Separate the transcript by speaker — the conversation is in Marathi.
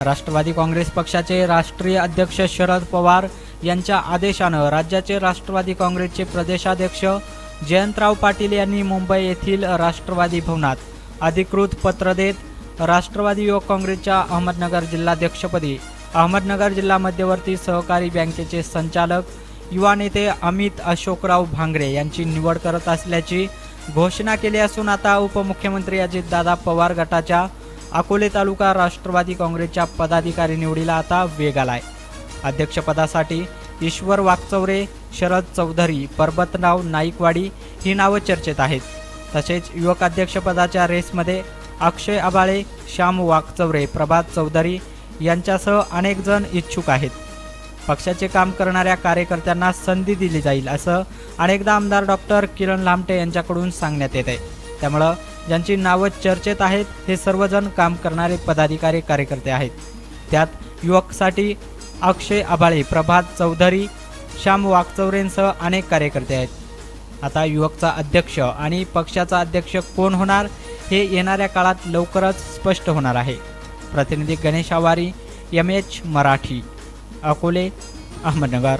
Speaker 1: राष्ट्रवादी काँग्रेस पक्षाचे राष्ट्रीय अध्यक्ष शरद पवार यांच्या आदेशानं राज्याचे राष्ट्रवादी काँग्रेसचे प्रदेशाध्यक्ष जयंतराव पाटील यांनी मुंबई येथील राष्ट्रवादी भवनात अधिकृत पत्र देत राष्ट्रवादी युवक काँग्रेसच्या अहमदनगर जिल्हाध्यक्षपदी अहमदनगर जिल्हा मध्यवर्ती सहकारी बँकेचे संचालक युवा नेते अमित अशोकराव भांगरे यांची निवड करत असल्याची घोषणा केली असून आता उपमुख्यमंत्री अजितदादा पवार गटाच्या अकोले तालुका राष्ट्रवादी काँग्रेसच्या पदाधिकारी निवडीला आता वेग आलाय. अध्यक्षपदासाठी ईश्वर वाकचौरे शरद चौधरी परबतराव नाईकवाडी ही नावं चर्चेत आहेत. तसेच युवक अध्यक्षपदाच्या रेसमध्ये अक्षय आबाळे श्याम वाकचौरे प्रभात चौधरी यांच्यासह अनेक जण इच्छुक आहेत. पक्षाचे काम करणाऱ्या कार्यकर्त्यांना संधी दिली जाईल असं अनेकदा आमदार डॉक्टर किरण लामटे यांच्याकडून सांगण्यात येत आहे त्यामुळं ज्यांची नावं चर्चेत आहेत हे सर्वजण काम करणारे पदाधिकारी कार्यकर्ते आहेत. त्यात युवकसाठी अक्षय आबाळे प्रभात चौधरी श्याम वाकचौरेंसह अनेक कार्यकर्ते आहेत. आता युवकचा अध्यक्ष आणि पक्षाचा अध्यक्ष कोण होणार हे येणाऱ्या काळात लवकरच स्पष्ट होणार आहे. प्रतिनिधी गणेश आवारी एम एच मराठी अकोले अहमदनगर.